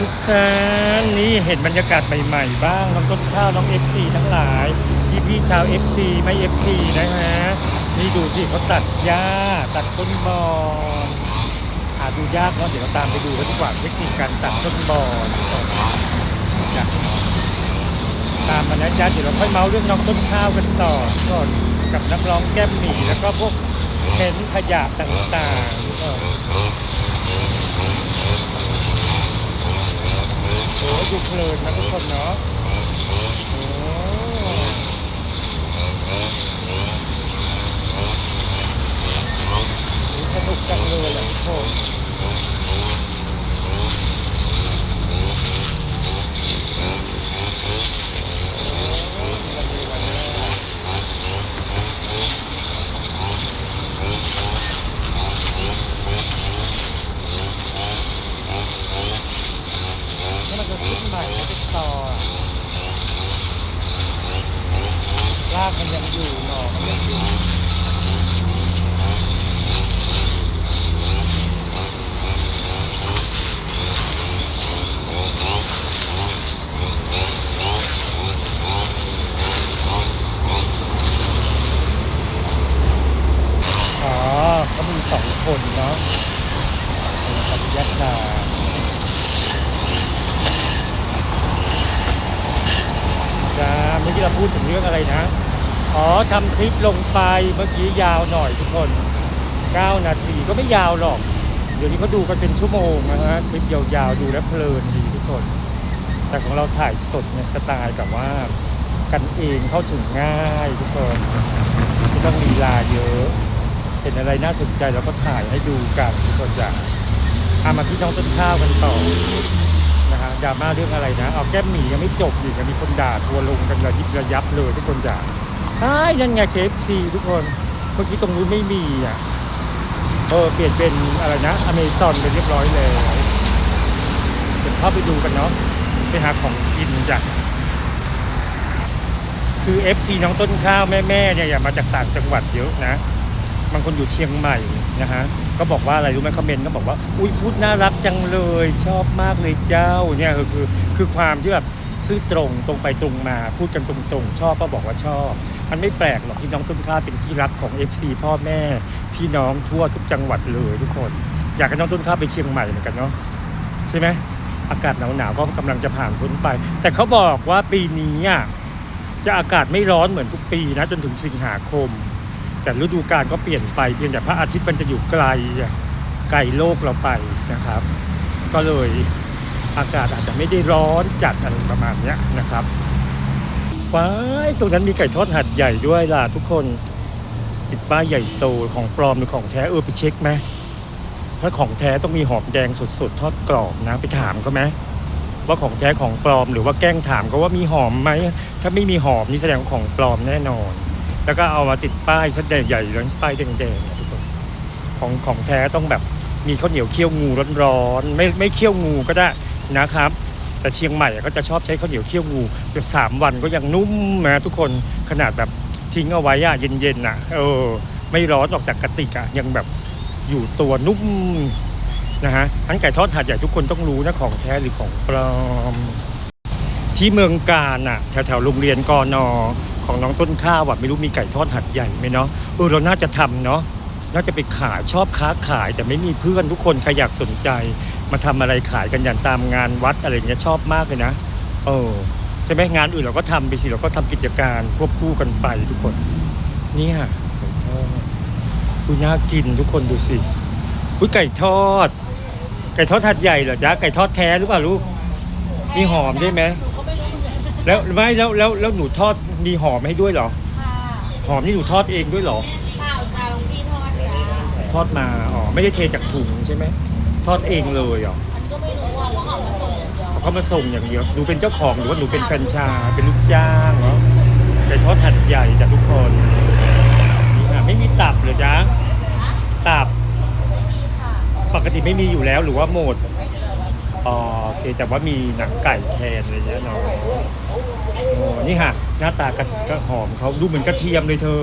ทุกท่านนี่เห็นบรรยากาศใหม่ๆ บ้างน้องต้นข้าวน้อง FC ทั้งหลายพี่พี่ชาว FC ไม่ FC นะฮะนี่ดูสิเขาตัดหญ้าตัดต้นบอนหาดูยากเนาะเดี๋ยวเราตามไปดูกันดีกว่าเทคนิคการตัดต้นบอนจ้ะตามมานะจ๊ะเดี๋ยวเราค่อยเมาเรื่องน้องต้นข้าวกันต่อก่อนกับนักร้องแก้มหมี่แล้วก็พวกเห็นขยะต่างๆ ก็โอ้ดูเพลินนะทุกคนเนาะโอ้สนุกจังเลยอะทุกคนวันนี้วันแรกนี่มันจะขึ้นใหม่นะเป็นต่ออะรากมันยังอยู่หน่อมันยังอยู่อ๋อเขามีสองคนเนาะปฏิยัตินาจ้าเมื่อกี้เราพูดถึงเรื่องอะไรนะ อ๋อทำคลิปลงไปเมื่อกี้ยาวหน่อยทุกคน 9 นาทีก็ไม่ยาวหรอก เดี๋ยวนี้เขาดูกันเป็นชั่วโมงนะฮะคลิปยาวๆดูแล้วเพลินดีทุกคน แต่ของเราถ่ายสดเนี่ยสไตล์แบบว่ากันเองเข้าถึงง่ายทุกคนไม่ต้องลีลาเยอะ เห็นอะไรน่าสนใจเราก็ถ่ายให้ดูกันทุกคนจ้ะอามาที่น้องต้นข้าวกันต่อนะฮะดราม่าเรื่องอะไรนะเอาแก้มหมียังไม่จบอีกยังมีคนด่าทัวลงกันระยิบระยับเลยทุกคนจ้ะ ใช่นั่นไงเคฟซีทุกคน เมื่อกี้ตรงนู้นไม่มีอะ เออ เปลี่ยนเป็นอะไรนะอเมซอนไปเรียบร้อยแล้วเดี๋ยวเข้าไปดูกันเนาะ ไปหาของกินจ้ะ คือ FC น้องต้นข้าวแม่ๆเนี่ยอย่ามาจากต่างจังหวัดเยอะนะ บางคนอยู่เชียงใหม่นะฮะ ก็บอกว่าอะไรรู้ไหมคอมเมนต์ก็บอกว่า อุ้ยพูดน่ารักจังเลย ชอบมากเลยเจ้า เนี่ยคือคือคือความที่แบบ ซื่อตรงตรงไปตรงมาพูดกันตรงๆ ชอบก็บอกว่าชอบ มันไม่แปลกหรอกที่น้องต้นข้าเป็นที่รักของ FC พ่อแม่ พี่น้องทั่วทุกจังหวัดเลยทุกคน อยากให้น้องต้นข้าไปเชียงใหม่เหมือนกันเนาะใช่ไหมอากาศหนาวๆก็กำลังจะผ่านพ้นไป แต่เขาบอกว่าปีนี้อะจะอากาศไม่ร้อนเหมือนทุกปีนะจนถึงสิงหาคม แต่ฤดูกาลก็เปลี่ยนไปเพียงแต่พระอาทิตย์มันจะอยู่ไกลไกลโลกเราไปนะครับ ก็เลย อากาศอาจจะไม่ได้ร้อนจัดอะไรประมาณนี้นะครับว้ายตรงนั้นมีไก่ทอดหัดใหญ่ด้วยล่ะทุกคนติดป้ายใหญ่โตของปลอมหรือของแท้เออไปเช็คไหมถ้าของแท้ต้องมีหอมแดงสดๆทอดกรอบนะไปถามเขาไหมว่าของแท้ของปลอมหรือว่าแกล้งถามเขาว่ามีหอมไหมถ้าไม่มีหอมนี่แสดงว่าของปลอมแน่นอน แล้วก็เอามาติดป้ายชัดแดใหญ่ๆแล้วป้ายแดงๆนะทุกคนของของแท้ต้องแบบมีข้าวเหนียวเคี่ยวงูร้อนๆไม่ไม่เคี่ยวงูก็ได้ นะครับ แต่เชียงใหม่ก็จะชอบใช้ข้าวเหนียวเคี่ยวงูสามวันก็ยังนุ่มนะทุกคนขนาดแบบทิ้งเอาไว้อะเย็นๆน่ะเออไม่ร้อนออกจากกระติกอะยังแบบอยู่ตัวนุ่มนะฮะทั้นไก่ทอดหาดใหญ่ทุกคนต้องรู้นะของแท้หรือของปลอม ที่เมืองการอะแถวแถวๆโรงเรียนกอนอของน้องต้นข้าวอะไม่รู้มีไก่ทอดหัดใหญ่ไหมเนาะเออเราน่าจะทำเนาะ น่าจะไปขายชอบค้าขาย แต่ไม่มีเพื่อนทุกคนใครอยากสนใจ มาทำอะไรขายกันอย่างตามงานวัดอะไรเงี้ยชอบมากเลยนะเออใช่ไหมงานอื่นเราก็ทำไปสิเราก็ทำกิจการควบคู่กันไปทุกคนเนี่ยไก่ทอดคุยน่ากินทุกคนดูสิอุ้ยไก่ทอด ไก่ทอดหัดใหญ่เหรอจ๊ะไก่ทอดแท้หรือเปล่าลูกมีหอมใช่ไหมแล้วไม่แล้วแล้วแล้วหนูทอดมีหอมให้ด้วยเหรอค่ะหอมนี่หนูทอดเองด้วยเหรอ เปล่าค่ะหลวงพี่ทอดจ้า ทอดมา อ๋อ ไม่ได้เทจากถุงใช่ไหม ทอดเองเลยเหรออันก็ไม่รู้ว่าเพราะเขามาส่งอย่างเดียวเอาเขามาส่งอย่างเดียว หนูเป็นเจ้าของหรือว่าหนูเป็นแฟรนไชส์เป็นลูกจ้างเหรอไปทอดหัดใหญ่จากทุกคนนี่ค่ะไม่มีตับเหรอจ๊ะ ตับ ไม่มีค่ะ ปกติไม่มีอยู่แล้วหรือว่าหมด ไม่มีอ๋อโอเคแต่ว่ามีหนังไก่แทนอะไรเงี้ยเนาะโอ้นี่ค่ะ หน้าตากระก็หอมเขาดูเหมือนกระเทียมเลยเธอ